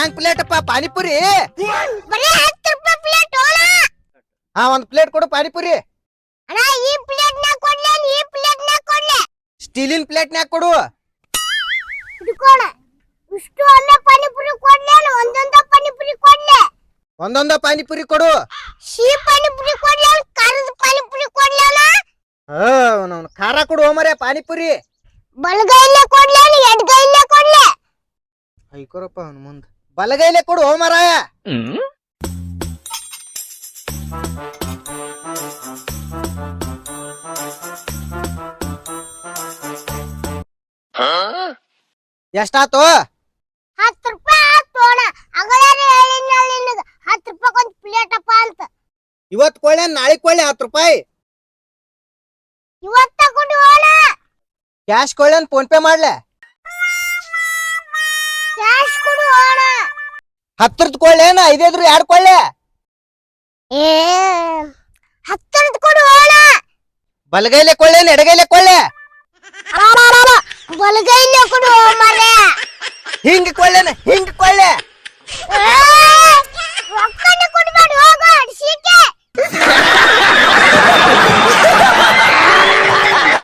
ಒಂದು ಪ್ಲೇಟ್ ಅಪ್ಪ ಪಾನಿಪುರಿ? ಹಾ ಒಂದ್ ಪ್ಲೇಟ್ ಕೊಡು ಪಾನಿಪುರಿ. ಅಣ್ಣ ಈ ಪ್ಲೇಟ್ನ ಕೊಡ್ಲೆ ಈ ಪ್ಲೇಟ್ನ ಕೊಡ್ಲೆ? ಸ್ಟೀಲಿನ ಪ್ಲೇಟ್ನ್ಯಾಗ ಕೊಡು. ಇಷ್ಟು ಅಲ್ಲೇ ಪಾನಿಪುರಿ ಕೊಡ್ಲೆ ಒಂದೊಂದ ಪಾನಿಪುರಿ ಕೊಡ್ಲೆ? ಒಂದೊಂದ ಪಾನಿಪುರಿ ಕೊಡು. ಸಿಹಿ ಪಾನಿಪುರಿ ಕೊಡ್ಲೆ ಖಾರದ ಪಾನಿಪುರಿ ಕೊಡ್ಲೆ ಅವನು ಖಾರ ಕೊಡು ಹೋಮರೆ ಪಾನಿಪುರಿ. ಬಲಗೈಲೆ ಕೊಡ್ಲೆ ಎಡಗೈಲೆ ಕೊಡ್ಲೆ. ಐಕೋರಪ್ಪ ಅವನು ಮುಂದ. ಬಲಗೈಲೆ ಕೊಡು ಮರಾಯ ಎಷ್ಟಾತು? ಹತ್ತು ರೂಪಾಯಿ ಆತೋಣ ಅಗಳಾರೆ ಹೇಳಿದ್ನಲ್ಲ ನಿನಗೆ. ಹತ್ತು ರೂಪಾಯಿ ಒಂದು ಪ್ಲೇಟ್ ಅಪ್ಪ ಅಂತ. ಇವತ್ ಕೊಳ್ಳೆ ನಾಳೆ ಕೊಳ್ಳೆ ಹತ್ತು ರೂಪಾಯಿ. ಇವತ್ತ ಕೊಡು ಹೋಣ ಕ್ಯಾಶ್ ಕೊಳ್ಳೆ ಫೋನ್ ಪೇ ಮಾಡ್ಲೆ. ಕ್ಯಾಶ್ ಕೊಡು ಹೋಣ ಹತ್ತರದ್ ಕೊಳ್ಳೆ ಏನ? ಐದೈದ್ರು ಎರಡ್ ಕೊಳ್ಳೆ ಏ ಹತ್ತರದ ಕೊಡು ಹೋಣ ಬಲಗೈಲೆ ಕೊಳ್ಳೇನ ಎಡಗೈಲೆ ಕೊಳ್ಳೆ ಬಲಗೈಲೆ ಕೊಡು ಮರೆ ಹಿಂಗ್ ಕೊಳ್ಳೇನ ಹಿಂಗ್ ಕೊಳ್ಳೆ